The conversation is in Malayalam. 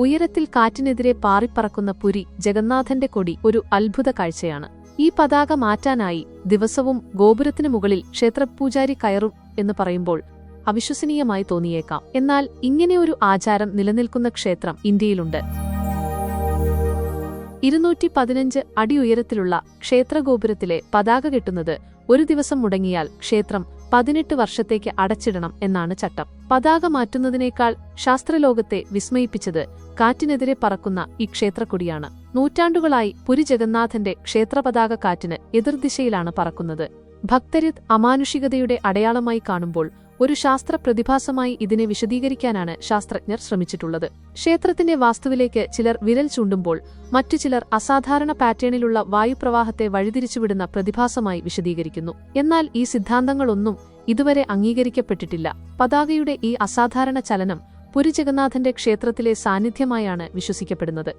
ഉയരത്തിൽ കാറ്റിനെതിരെ പാറിപ്പറക്കുന്ന പുരി ജഗന്നാഥന്റെ കൊടി ഒരു അത്ഭുത കാഴ്ചയാണ്. ഈ പതാക മാറ്റാനായി ദിവസവും ഗോപുരത്തിനു മുകളിൽ ക്ഷേത്രപൂജാരി കയറും എന്ന് പറയുമ്പോൾ അവിശ്വസനീയമായി തോന്നിയേക്കാം. എന്നാൽ ഇങ്ങനെയൊരു ആചാരം നിലനിൽക്കുന്ന ക്ഷേത്രം ഇന്ത്യയിലുണ്ട്. ഇരുന്നൂറ്റി പതിനഞ്ച് അടി ഉയരത്തിലുള്ള ക്ഷേത്രഗോപുരത്തിലെ പതാക കെട്ടുന്നത് ഒരു ദിവസം മുടങ്ങിയാൽ ക്ഷേത്രം പതിനെട്ട് വർഷത്തേക്ക് അടച്ചിടണം എന്നാണ് ചട്ടം. പതാക മാറ്റുന്നതിനേക്കാൾ ശാസ്ത്രലോകത്തെ വിസ്മയിപ്പിച്ചത് കാറ്റിനെതിരെ പറക്കുന്ന ഈ ക്ഷേത്രക്കുടിയാണ്. നൂറ്റാണ്ടുകളായി പുരി ജഗന്നാഥന്റെ ക്ഷേത്രപതാക കാറ്റിന് എതിർദിശയിലാണ് പറക്കുന്നത്. ഭക്തരിത് അമാനുഷികതയുടെ അടയാളമായി കാണുമ്പോൾ ഒരു ശാസ്ത്ര പ്രതിഭാസമായി ഇതിനെ വിശദീകരിക്കാനാണ് ശാസ്ത്രജ്ഞർ ശ്രമിച്ചിട്ടുള്ളത്. ക്ഷേത്രത്തിന്റെ വാസ്തുവിലേക്ക് ചിലർ വിരൽ ചൂണ്ടുമ്പോൾ മറ്റു ചിലർ അസാധാരണ പാറ്റേണിലുള്ള വായുപ്രവാഹത്തെ വഴിതിരിച്ചുവിടുന്ന പ്രതിഭാസമായി വിശദീകരിക്കുന്നു. എന്നാൽ ഈ സിദ്ധാന്തങ്ങളൊന്നും ഇതുവരെ അംഗീകരിക്കപ്പെട്ടിട്ടില്ല. പതാകയുടെ ഈ അസാധാരണ ചലനം പുരി ജഗന്നാഥന്റെ ക്ഷേത്രത്തിലെ സാന്നിധ്യമായാണ് വിശ്വസിക്കപ്പെടുന്നത്.